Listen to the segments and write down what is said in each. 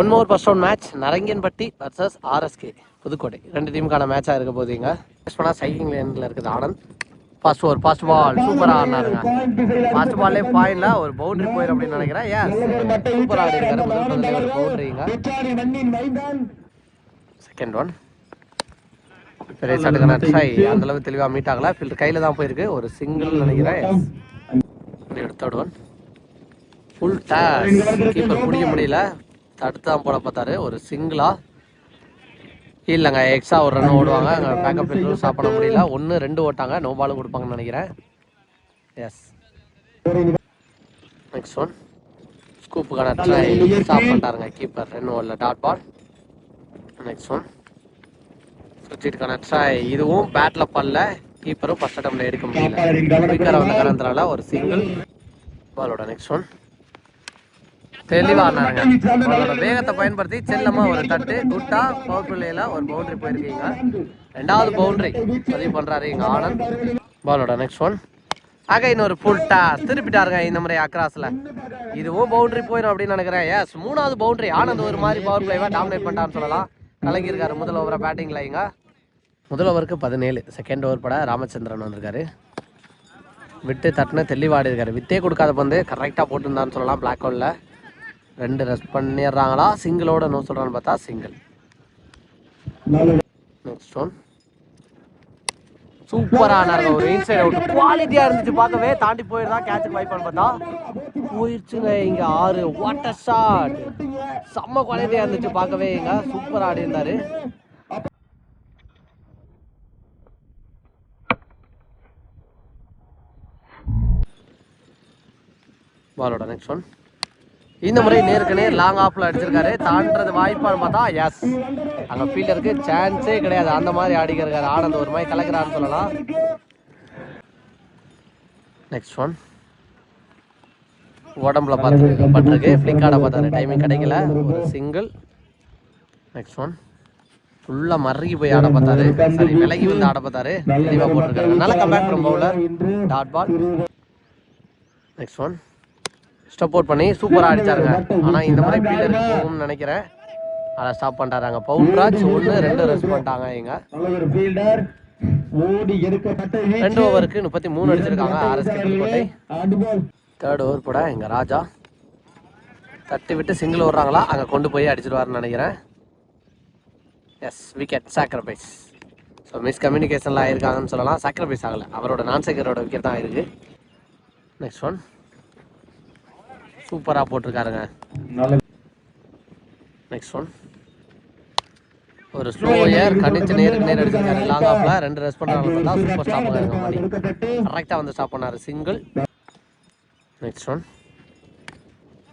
One more first one match Narangiyanpatti versus RSK Pudukkottai. ரெண்டு டீமுக்கான மேட்சாக இருக்க போகுதுங்க. ஃபர்ஸ்ட் சைக்கிங் லேனில் இருக்குது Anand. First over first ball சூப்பராக ஆடினாருங்க. ஃபர்ஸ்ட் பால்லே பாயிண்ட்ல ஒரு பவுண்டரி போயிடும் அப்படின்னு நினைக்கிறேன். ஏன் சூப்பராக ஆடி இருக்காரு முதல் பவுண்டரிங்க செகண்ட் ஒன் பெரிய சட்டுக்கான ட்ரை அந்த தெளிவாக மீட் ஆகல. ஃபில்டர் கையில் தான் போயிருக்கு. ஒரு சிங்கிள் நினைக்கிறேன். Third one full toss keeper முடிய முடியல. தடுத்து தான் போட பார்த்தாரு. ஒரு சிங்கிளா? இல்லைங்க எக்ஸ்ட்ரா ஒரு ரன் ஓடுவாங்க. அங்கே பேக்கப் எதுவும் ஸ்டாப் பண்ண முடியல. ஒன்று ரெண்டு ஓட்டாங்க. நோ பாலும் கொடுப்பாங்கன்னு நினைக்கிறேன். எஸ் நெக்ஸ்ட் ஒன் ஸ்கூப்புக்கான ட்ரை ஸ்டாப் பண்ணிட்டாருங்க கீப்பர் ரெண்டு ஓடல. டாட் பால் நெக்ஸ்ட் ஒன் சுற்றிட்டுக்கான ட்ரை இதுவும் பேட்டில் பல்ல. கீப்பரும் ஃபர்ஸ்ட் அட்டம்ல எடுக்க முடியல. குயிக்கராக வந்த காரணத்தினால ஒரு சிங்கிள் பாலோட நெக்ஸ்ட் ஒன் தெளிவானாருங்க அவரோட வேகத்தை பயன்படுத்தி செல்லமா ஒரு தட்டு. குட்டா பவர் பிள்ளையில ஒரு பவுண்டரி போயிருக்கீங்க. ரெண்டாவது பவுண்டரி பதிவு பண்றாரு இங்க ஆனந்த். பாலோட நெக்ஸ்ட் ஒன் ஆக இன்னொரு ஃபுல் திருப்பிட்டாருங்க இந்த முறை அக்ராஸ்ல இதுவும் பவுண்டரி போயிடும் அப்படின்னு நினைக்கிறேன். எஸ் மூணாவது பவுண்டரி ஆனந்த் ஒரு மாதிரி பவர் பிளேவா டாமினேட் பண்ணிட்டான்னு சொல்லலாம். கலங்கியிருக்காரு முதல் ஓவரை பேட்டிங்ல இங்க. முதல் ஓவருக்கு பதினேழு. செகண்ட் ஓவர் பட ராமச்சந்திரன் வந்திருக்காரு. விட்டு தட்டுன தெளிவாடி இருக்காரு. விட்டே கொடுக்காத பந்து கரெக்டாக போட்டிருந்தான்னு சொல்லலாம். பிளாக் ஹோலில் ரெண்டு ரெஸ்ட் பண்ணிடுறாங்களா? சிங்கிளோட நோ சொல்கிறான்னு பார்த்தா சிங்கிள் நெக்ஸ்ட் ஒன் சூப்பரான ஒரு இன்சைட் அவுட் குவாலிட்டியாக இருந்துச்சு பார்க்கவே. தாண்டி போயிருந்தா கேட்சுக்கு வைப்பான்னு பார்த்தா போயிடுச்சுங்க இங்க ஆறு. வாட் அ ஷாட் செம்ம குவாலிட்டியா இருந்துச்சு பார்க்கவே. இங்க சூப்பர் ஆடி இருந்தாரு பாலோட நெக்ஸ்ட் ஒன் இந்த முறை நேருக்கு நேர் லாங் ஆஃப்ல அடிச்சிருக்காரு. தாண்டது வாய்ப்பான்னு பார்த்தா எஸ் அங்க ஃபீல்டருக்கு சான்ஸே கிடையாது. அந்த மாதிரி ஆடிக்கிறாரு ஆனந்த் ஒரு மாதிரி கலக்கிறான்னு சொல்லலாம். நெக்ஸ்ட் ஒன் உடம்புல பார்த்து பட்டிருக்கு ஃப்ளிக்கார்டை பார்த்தாரு. டைமிங் கிடைக்கல. ஒரு சிங்கிள் நெக்ஸ்ட் ஒன் ஃபுல்லாக மறுகி போய் ஆட பார்த்தாரு. சரி விலகி வந்து ஆட பார்த்தாரு. தெளிவாக போட்டிருக்காரு. நல்ல comeback from bowler. Dot ball next one support பண்ணி சூப்பராக அடிச்சாருங்க. ஆனால் இந்த மாதிரி ஃபீல்டர் போகும்னு நினைக்கிறேன். அதை ஸ்டாப் பண்ணுறாங்க பவுன்ராஜ் ஒன்று ரெண்டு ரெஸ்ட் பண்ணிட்டாங்க இங்க ரெண்டு ஓவருக்கு முப்பத்தி மூணு அடிச்சிருக்காங்க. ஆர்எஸ்கே கோட்டை தேர்ட் ஓவர் கூட எங்க ராஜா. தட்டி விட்டு சிங்கிள் ஓடுறாங்களா? அங்கே கொண்டு போய் அடிச்சிருவாருன்னு நினைக்கிறேன். Yes wicket sacrifice so miss கம்யூனிகேஷன்லாம் ஆயிருக்காங்கன்னு சொல்லலாம். சாக்ரிஃபைஸ் ஆகலை. அவரோட நான் சேகரோட விக்கெட் தான் இருக்குது நெக்ஸ்ட் ஒன் சூப்பராக போட்டிருக்காருங்க. நெக்ஸ்ட் ஒன் ஒரு ஸ்லோ ஏர் கடிச்சு நேருக்கு நேர் அடிச்சிருக்காரு லாங் ஆஃப்ல ரெண்டு ரெஸ்ட் பண்றாங்க பார்த்தா சூப்பர் ஸ்டாப் பண்ணாருங்க மணி கரெக்டாக வந்து ஸ்டாப் பண்ணாரு. சிங்கிள் நெக்ஸ்ட் ஒன்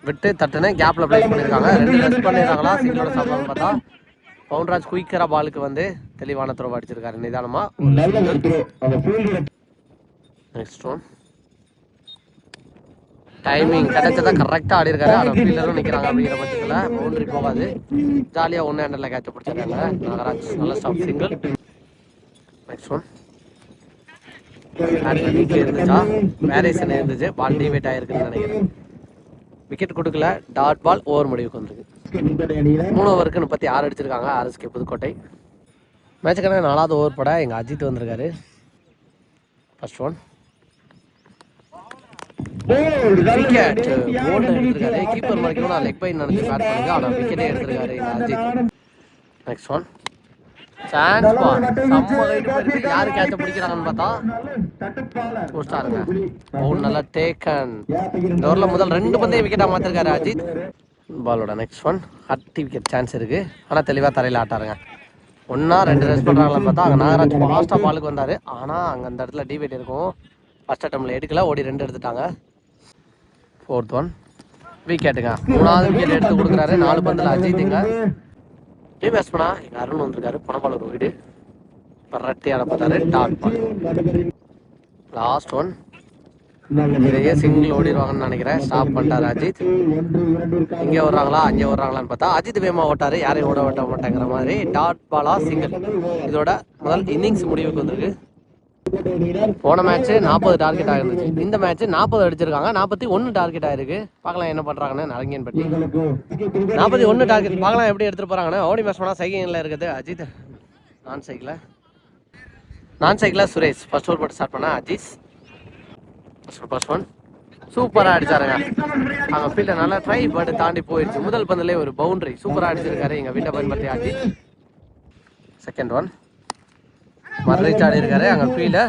விட்டு தட்டுன்னு கேப்ல பிளேஸ் பண்ணியிருக்காங்க ரெண்டு ரெஸ்ட் பண்ணிடுறாங்களா? சிங்கிளோட ஸ்டாப் பார்த்தா. பவுன்ராஜ் குயிக்கரா பாலுக்கு வந்து தெளிவான த்ரோ அடிச்சிருக்காரு. நிதானமா. நெக்ஸ்ட் ஒன் டைமிங் கிடைச்சதா கரெக்டாக ஆடி இருக்காரு ஆனால் ஃபீல்டரும் நிற்கிறாங்க அப்படிங்கிற பட்சத்தில் பவுண்டரி போகாது. ஜாலியாக ஒன்று ஹேண்டரில் கேட்ச பிடிச்சிருக்காங்க. நாகராஜ் நல்ல ஸ்டாப் சிங்கிள் நெக்ஸ்ட் ஒன் இருந்துச்சா? வேரியேஷன் இருந்துச்சு. பால் டிவேட் ஆகிருக்குன்னு நினைக்கிறேன். விக்கெட் கொடுக்கல. டாட் பால் ஓவர் முடிவுக்கு வந்திருக்கு. மூணு ஓவருக்கு முப்பத்தி ஆறு அடிச்சிருக்காங்க. ஆர்எஸ்கே புதுக்கோட்டை. மேட்சுக்கான நாலாவது ஓவர் பட எங்கள் அஜித் வந்திருக்காரு. ஃபர்ஸ்ட் ஒன் விக்கெட் போல்ட் எடுத்திருக்காரு. கீப்பர் மறைக்கணும் நான் லெக் பை நினைச்சு பேட் பண்ணுங்க ஆனா விக்கெட்டே எடுத்திருக்காரு Ajith next one chance ball செம்ம ரைட் போயிருக்கு யாரு கேட்ச பிடிக்கிறாங்கன்னு பார்த்தா? போஸ்டாருங்க பவுல் நல்லா டேக்கன் இந்த ஓவரில் முதல் ரெண்டு பந்தையும் விக்கெட்டா மாத்திருக்காரு அஜித் பாலோட நெக்ஸ்ட் ஒன் ஹட்டி விக்கெட் சான்ஸ் இருக்கு. ஆனா தெளிவா தரையில ஆட்டாருங்க. ஒன்னா ரெண்டு ரன் பண்றாங்களான்னு பார்த்தா அங்க நாகராஜ் ஃபாஸ்டா பாலுக்கு வந்தாரு. ஆனா அங்க அந்த இடத்துல டிவேட் இருக்கும். ஃபர்ஸ்ட் அட்டம்ல எடுக்கல ஓடி ரெண்டு எடுத்துட்டாங்க. ஃபோர்த் ஒன் விக்கெட்டுங்க மூணாவது விக்கெட் எடுத்து கொடுக்குறாரு. நாலு பந்தில் அஜித்துங்க. டீம் பேட்ஸ்மனா எங்க அருண் வந்திருக்காரு. பணப்பால் ஒரு வீடு. பரட்டி ஆட பார்த்தாரு. டாட் பால் லாஸ்ட் ஒன் இதையே சிங்கிள் ஓடிடுவாங்கன்னு நினைக்கிறேன். ஸ்டாப் பண்ணிட்டாரு அஜித். இங்கே வர்றாங்களா? அங்கே வர்றாங்களான்னு பார்த்தா அஜித் வேமா ஓட்டாரு. யாரையும் ஓட ஓட்ட மாட்டேங்கிற மாதிரி. டாட் பாலா சிங்கிள் இதோட முதல் இன்னிங்ஸ் முடிவுக்கு வந்திருக்கு. போன மேட்ச் நாற்பது டார்கெட் ஆயிருந்துச்சு. இந்த மேட்ச் நாற்பது அடிச்சிருக்காங்க. நாற்பத்தி ஒன்று டார்கெட் ஆயிருக்கு. பார்க்கலாம் என்ன பண்றாங்கன்னு நரங்கியன் பட்டி. நாற்பத்தி ஒன்று டார்கெட் பார்க்கலாம் எப்படி எடுத்துட்டு போறாங்கன்னு. ஓடி மேட்ச் போனா சைக்கிளில் இருக்குது. அஜித். நான் சைக்கிள நான் சைக்கிளா சுரேஷ். ஃபர்ஸ்ட் ஓவர் போட்டு ஸ்டார்ட் பண்ணா அஜீஸ் ஃபர்ஸ்ட் ஒன் சூப்பராக அடிச்சாருங்க. அவங்க ஃபீல்டை நல்லா ட்ரை பட் தாண்டி போயிடுச்சு முதல் பந்திலே ஒரு பவுண்டரி சூப்பராக அடிச்சிருக்காரு. எங்கள் வீட்டை பயன்படுத்தி அஜித். செகண்ட் ஒன் மர்ரீச் ஆடி இருக்காரு. அங்கே ஃபீல்டை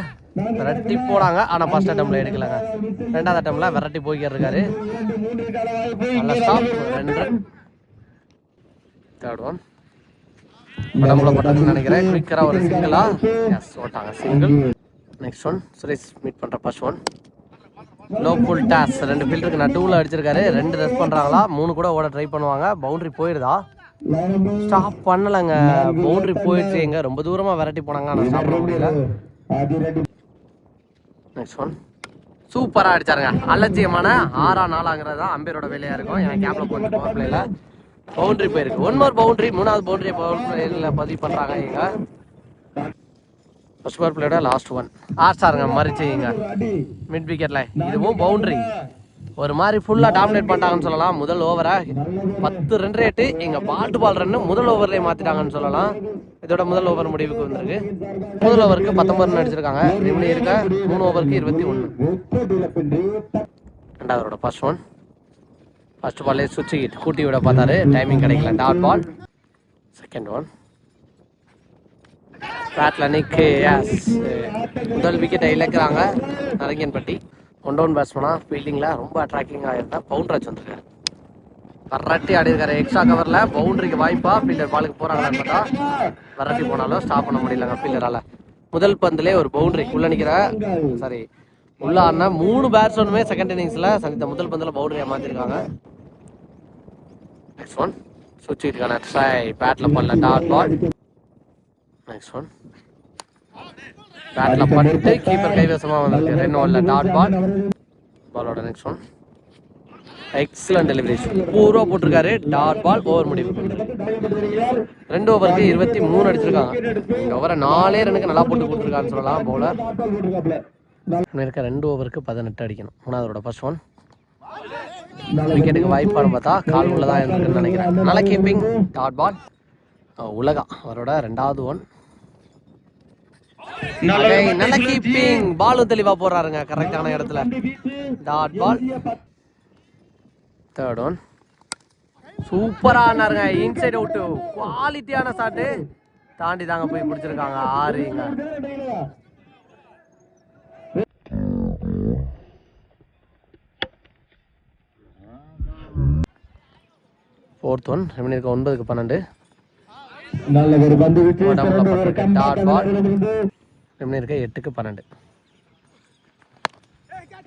விரட்டி போடாங்க. ஆனால் ஃபர்ஸ்ட் அட்டம்ல எடுக்கலங்க. ரெண்டாவது அட்டம்ல விரட்டி போய்க்கிட்டு இருக்காரு. நல்ல ஸ்டாப் ரெண்டு. தேர்ட் ஒன் உடம்புல பட்டதுன்னு நினைக்கிறேன். குயிக்கராக ஒரு சிங்கிளா S ஓட்டாங்க. Single next one Suresh meet பண்ணுற first one low full toss ரெண்டு ஃபீல்டருக்கு நடுவில் அடிச்சிருக்காரு. ரெண்டு ரெஸ்ட் பண்ணுறாங்களா மூணு கூட ஓட ட்ரை பண்ணுவாங்க. பவுண்டரி போயிடுதா ஸ்டாப் பண்ணலைங்க. பவுண்டரி போயிடுச்சு எங்க. ரொம்ப தூரமாக விரட்டி போனாங்க. ஆனால் ஸ்டாப் பண்ண முடியல. நெக்ஸ்ட் ஒன் சூப்பராக அடிச்சாருங்க. அலட்சியமான ஆறா நாளாங்கிறது தான் அம்பேரோட வேலையாக இருக்கும். என் கேப்ல போட்டு பிளேல பவுண்டரி போயிருக்கு. ஒன் மோர் பவுண்டரி மூணாவது பவுண்டரி பிளேல பதிவு பண்ணுறாங்க இங்க ஃபர்ஸ்ட் பவர் பிளேயோட லாஸ்ட் ஒன் ஆர்ஸ்டாருங்க மறிச்சிங்க மிட் விக்கெட்ல இதுவும் பவுண்டரி ஒரு மாதிரி ஃபுல்லாக டாமினேட் பண்ணிட்டாங்கன்னு சொல்லலாம். முதல் ஓவரை பத்து ரன் ரேட்டு எங்கள் பாட்டு பால் ரன்னு முதல் ஓவர்லேயே மாற்றிட்டாங்கன்னு சொல்லலாம். இதோட முதல் ஓவர் முடிவுக்கு வந்திருக்கு. முதல் ஓவருக்கு பத்தொன்பது ரன் அடிச்சிருக்காங்க. ரெண்டு இருக்க மூணு ஓவருக்கு இருபத்தி ஒன்று ரெண்டாவதோட ஃபர்ஸ்ட் ஒன் ஃபர்ஸ்ட் பால்லே சுவிட்ச் ஹிட் கூட்டி விட பார்த்தாரு. டைமிங் கிடைக்கல. டாட் பால் செகண்ட் ஒன் பேட்டில் நிக்கு. முதல் விக்கெட்டை இழக்கிறாங்க. நரங்கியன்பட்டி. ஒன் டவுன் பேட்ஸ்மனாக ஃபீல்டிங்கில் ரொம்ப அட்ராக்டிங்காக இருந்தால் பவுண்டராஜ் வந்திருக்காரு வரட்டி ஆடிருக்காரு. எக்ஸ்ட்ரா கவரில் பவுண்டரிக்கு வாய்ப்பா ஃபீல்டர் பாலுக்கு போகிறாங்கன்னு பார்த்தா வரட்டி போனாலும் ஸ்டாப் பண்ண முடியலங்க ஃபீல்டரால் முதல் பந்திலே ஒரு பவுண்டரி உள்ள நிற்கிற சாரி உள்ள ஆடின மூணு பேட்ஸ்மேனுமே செகண்ட் இன்னிங்ஸில் சந்தித்த முதல் பந்தில் பவுண்டரியாக மாற்றிருக்காங்க நெக்ஸ்ட் ஒன் சுவிட்ச் இருக்கான. ட்ரை பேட்டில் பண்ணல டாட் பால் நெக்ஸ்ட் ஒன் பேட்ல பட்டு கீப்பர் கைவசமா வந்திருக்கு ரெண்டு ஓவர்ல டாட் பால் பாலோட next one excellent delivery Poorva போட்டிருக்காரு. டாட் பால் ஓவர் முடிவு. ரெண்டு ஓவருக்கு இருபத்தி மூணு அடிச்சிருக்காங்க இந்த ஓவரை நாலே ரனுக்கு நல்லா போட்டு கொடுத்துருக்கான்னு சொல்லலாம் பவுலர் இருக்க ரெண்டு ஓவருக்கு பதினெட்டு அடிக்கணும். மூணாவதோட ஃபர்ஸ்ட் ஒன் விக்கெட்டுக்கு வாய்ப்பான்னு பார்த்தா கால் உள்ளதான் இருந்திருக்குன்னு நினைக்கிறேன். நல்ல கீப்பிங் டாட் பால் உலகா. அவரோட ரெண்டாவது ஒன் நல்ல கீப்பிங் பாலும் தெளிவா போடுறாருங்க கரெக்டான இடத்துல. டாட் பால் தேர்ட் ஒன் சூப்பரா ஆனாருங்க இன்சைட் அவுட் குவாலிட்டியான ஷாட்டு தாண்டி தாங்க போய் பிடிச்சிருக்காங்க ஆறுங்க. ஃபோர்த் ஒன் ரெமினி இருக்க ஒன்பதுக்கு பன்னெண்டு. நல்ல ஒரு பந்து விட்டு டாட் பால் எப்படி இருக்க? எட்டுக்கு பன்னெண்டு.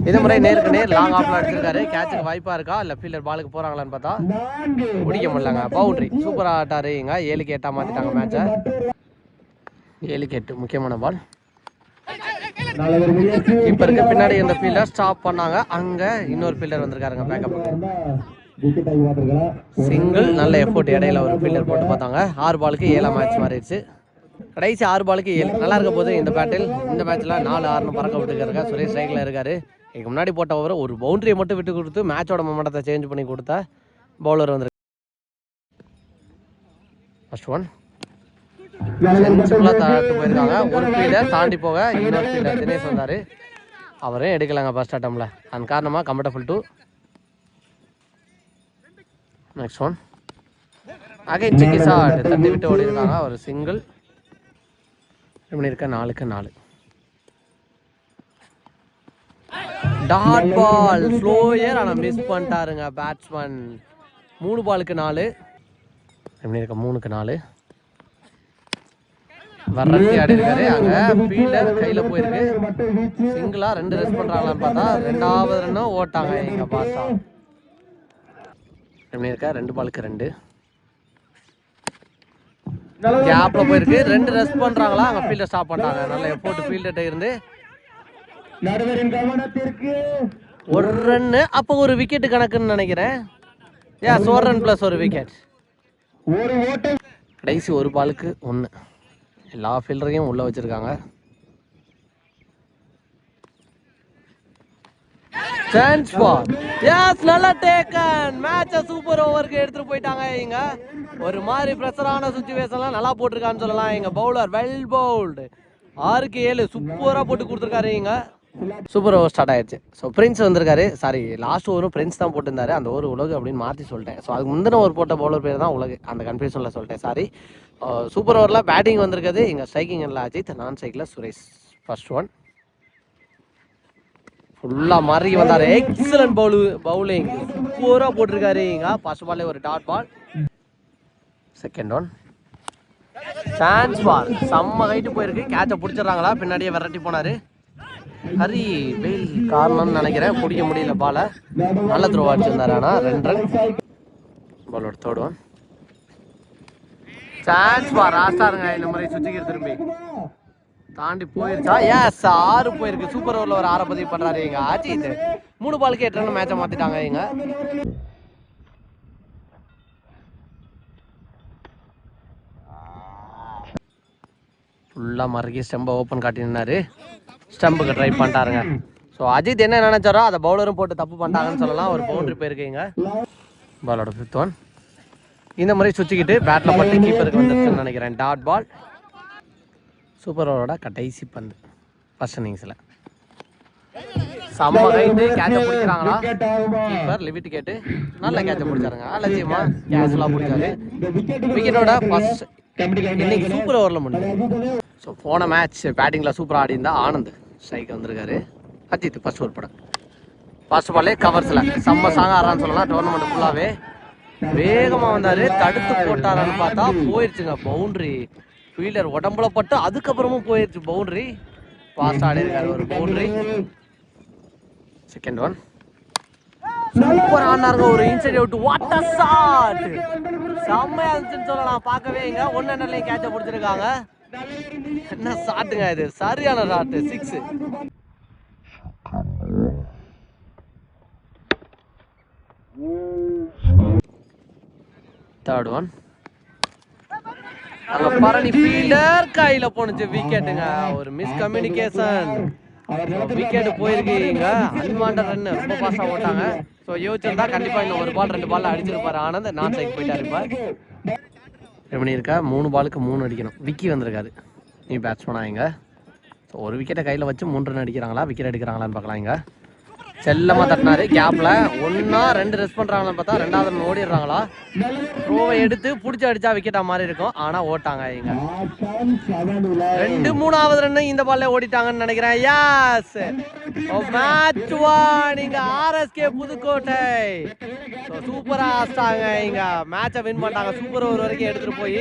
இது முறை நேருக்கு நேர் லாங் ஆஃப்ல எடுத்திருக்காரு. கேட்சுக்கு வாய்ப்பா இருக்கா? இல்ல ஃபீல்டர் பாலுக்கு போறாங்களான்னு பார்த்தா முடிக்க பிடிக்க முடியலங்க. பவுண்டரி சூப்பரா ஆட்டாரு இங்க ஏழுக்கு எட்டா மாத்திட்டாங்க மேட்ச ஏழுக்கு எட்டு முக்கியமான பால் நல்ல ஒரு கீப்பருக்கு பின்னாடி இந்த ஃபீல்டர் ஸ்டாப் பண்ணாங்க. அங்க இன்னொரு ஃபீல்டர் வந்திருக்காருங்க பேக்கப் சிங்கிள் நல்ல எஃபோர்ட் இடையில ஒரு ஃபீல்டர் போட்டு பார்த்தாங்க. ஆறு பாலுக்கு ஏழாம் மேட்ச் மாறிடுச்சு. கடைசி ஆறு பாலுக்கு ஏழு. நல்லா இருக்க போது இந்த பேட்டில் இந்த மேட்ச்ல நாலு ஆறுனு பறக்க விட்டுருக்காருங்க சுரேஷ் ஸ்ட்ரைக்கில் இருக்காரு. இதுக்கு முன்னாடி போட்ட ஓவர் ஒரு பவுண்டரியை மட்டும் விட்டு கொடுத்து மேட்சோட மொமெண்டத்தை சேஞ்ச் பண்ணி கொடுத்தா பவுலர் வந்திருக்கு ஃபர்ஸ்ட் ஒன் தாட்டு போயிருக்காங்க. ஒரு ஃபீல்டர் தாண்டி போக இன்னொரு ஃபீல்டர் தினேஷ் வந்தார். அவரே எடுக்கலாங்க ஃபர்ஸ்ட் அட்டம்ல அதன் காரணமாக comfortable to next one again சிக்கி ஷாட் தட்டி விட்டு ஓடி இருக்காங்க ஒரு சிங்கிள் இப்படி இருக்க நாலுக்கு நாலு டாட் பால் ஸ்லோயர் ஆனால் மிஸ் பண்ணிட்டாருங்க பேட்ஸ்மேன் மூணு பாலுக்கு நாலு. எப்படி இருக்க? மூணுக்கு நாலு. வரட்டி ஆடி இருக்காரு. அங்க ஃபீல்டர் கையில போயிருக்கு. மட்டும் வீச்சு சிங்கிளா ரெண்டு ரெஸ்ட் பண்றாங்களான்னு பார்த்தா ரெண்டாவது ரன்னும் ஓட்டாங்க எங்க பாஸா எப்படி இருக்கா? ரெண்டு பாலுக்கு ரெண்டு. கேப்ல போயிருக்கு. ரெண்டு ரெஸ்ட் பண்றாங்களா? அங்க ஃபீல்டர் ஸ்டாப் பண்ணிட்டாங்க நல்ல எஃபோர்ட் ஃபீல்டர்ட்ட இருந்து. நடுவரின் கவனத்திற்கு ஒரு ரன்னு அப்போ ஒரு விக்கெட் கணக்குன்னு நினைக்கிறேன். ஏன் ஒரு ரன் ப்ளஸ் ஒரு விக்கெட் ஒரு கடைசி ஒரு பாலுக்கு ஒன்று எல்லா ஃபீல்டரையும் உள்ளே வச்சுருக்காங்க. சான்ஸ் ஃபார் எஸ் நல்லா டேக்கன் மேட்சை சூப்பர் ஓவருக்கு எடுத்துட்டு போயிட்டாங்க இங்க ஒரு மாதிரி ப்ரெஷரான சுச்சுவேஷன்லாம் நல்லா போட்டிருக்கான்னு சொல்லலாம் எங்க பவுலர் வெல் பவுல்டு ஆறுக்கு ஏழு சூப்பராக போட்டு கொடுத்துருக்காரு இங்க சூப்பர் ஓவர் ஸ்டார்ட் ஆயிடுச்சு. ஸோ பிரின்ஸ் வந்திருக்காரு. சாரி லாஸ்ட் ஓவரும் பிரின்ஸ் தான் போட்டிருந்தாரு. அந்த ஒரு உலகு அப்படின்னு மாற்றி சொல்லிட்டேன். ஸோ அதுக்கு முந்தின ஒரு போட்ட பவுலர் பேர் தான் உலகு. அந்த கன்ஃபியூஷனில் சொல்லிட்டேன். சாரி சூப்பர் ஓவரில் பேட்டிங் வந்திருக்குது. இங்கே ஸ்ட்ரைக்கிங் எல்லாம் அஜித் நான் ஸ்ட்ரைக்கில் சுரேஷ். ஃபர்ஸ்ட் ஒன் ஃபுல்லாக மாறி வந்தார். எக்ஸலன்ட் பவுலு பவுலிங் சூப்பராக போட்டிருக்காரு. இங்க ஃபர்ஸ்ட் பால்லே ஒரு dot ball second one chance ball செம்ம ஹைட்டு போயிருக்கு. கேட்சை பிடிச்சிடுறாங்களா? பின்னாடியே விரட்டி போனாரு. ஹரி வெயில் காரணம்னு நினைக்கிறேன். பிடிக்க முடியல பாலை நல்ல த்ரோ அடிச்சிருந்தார். ஆனா ரெண்டு ரன் பாலோட தேர்ட் ஒன் சான்ஸ் பார் ராஸ்டாருங்க இந்த மாதிரி சுற்றிக்கிற திரும்பி. தாண்டி போயிருச்சா? எஸ் ஆறு போயிருக்கு. சூப்பர் ஓவரில் ஒரு ஆறை பதிவு பண்ணுறாரு எங்க அஜித். மூணு பாலுக்கு எட்டு ரன் மேட்சை மாற்றிட்டாங்க இங்க ஃபுல்லாக மறுக்கி ஸ்டம்பை ஓப்பன் காட்டினாரு ஸ்டம்புக்கு ட்ரை பண்ணிட்டாருங்க. ஸோ அஜித் என்ன நினச்சாரோ அதை பவுலரும் போட்டு தப்பு பண்ணிட்டாங்கன்னு சொல்லலாம். ஒரு பவுண்டரி போயிருக்கீங்க பாலோட ஃபிஃப்த் ஒன் இந்த மாதிரி சுற்றிக்கிட்டு பேட்டில் பட்டு கீப்பருக்கு வந்துருச்சுன்னு நினைக்கிறேன். டாட் பால் சூப்பர் ஓவரோட கடைசி பந்து. ஃபர்ஸ்ட் இன்னிங்ஸில் செம்ம கைட்டு கேட்சை பிடிக்கிறாங்களா? கீப்பர் லிமிட் கேட்டு நல்ல கேட்சை பிடிச்சாருங்க. அலட்சியமா கேஷ்லாம் பிடிச்சாரு. விக்கெட்டோட ஃபர்ஸ்ட் இன்னைக்கு சூப்பர் ஓவரில் முடிஞ்சது. ஸோ போன மேட்ச் பேட்டிங்கில் சூப்பராக ஆடி இருந்தா ஆனந்த். ஸ்ட்ரைக் வந்திருக்காரு. அஜித் ஃபர்ஸ்ட் ஓவர் படம். ஃபர்ஸ்ட் பாலே கவர்ஸில் செம்ம சாங் ஆடுறான்னு சொல்லலாம். டோர்னமெண்ட் ஃபுல்லாகவே வேகமாக வந்தார். தடுத்து போட்டாரான்னு பார்த்தா போயிடுச்சுங்க பவுண்ட்ரி ஃபீல்டர் உடம்புல பட்டு அதுக்கப்புறமும் போயிடுச்சு பவுண்ட்ரி ஃபாஸ்ட் ஆடிருக்காரு ஒரு பவுண்ட்ரி செகண்ட் ஒன் சூப்பர் ஆனாருங்க ஒரு inside out what a shot செம்மையா இருந்துச்சுன்னு சொல்லலாம். பார்க்கவே இங்க ஒன்னு என்னலையும் கேட்ச பிடிச்சிருக்காங்க. என்ன ஷாட்டுங்க இது? சரியான ஷாட் சிக்ஸ் தேர்ட் ஒன் அங்க பரணி ஃபீல்டர் கையில போனுச்சு விக்கெட்டுங்க ஒரு மிஸ் கம்யூனிகேஷன் விக்கெட் போயிருக்கீங்க அன்வாண்டட் ரன் ரொம்ப பாஸா போட்டாங்க ஸோ யோசிச்சிருந்தா கண்டிப்பா இன்னும் ஒரு பால் ரெண்டு பால் அடிச்சிருப்பாரு ஆனந்த். நான் சைக் போயிட்டாரு இப்ப. எப்படி இருக்கா மூணு பாலுக்கு மூணு அடிக்கணும். விக்கி வந்திருக்காரு. நீ பேட்ஸ்மேனா இங்க. ஸோ ஒரு விக்கெட்டை கையில் வச்சு மூன்று ரன் அடிக்கிறாங்களா? விக்கெட் எடுக்கிறாங்களான்னு பார்க்கலாம் இங்கே. செல்லமா தட்டினாரு. கேப்ல ஒன்னா ரெண்டு ரெஸ்ட் பண்றாங்களான்னு பார்த்தா ரெண்டாவது run ஓடிடுறாங்களா? த்ரோவை எடுத்து பிடிச்சி அடிச்சா விக்கெட்டா மாதிரி இருக்கும். ஆனா ஓட்டாங்க இங்க ரெண்டு மூணாவது ரன்னு இந்த பால்ல ஓடிட்டாங்கன்னு நினைக்கிறேன். யாஸ் மேட்ச் ஒன் இங்க ஆர்எஸ்கே புதுக்கோட்டை. சூப்பரா ஆஸ்டாங்க இங்க. மேட்சை வின் பண்ணிட்டாங்க. சூப்பர் ஓவர் வரைக்கும் எடுத்துட்டு போய்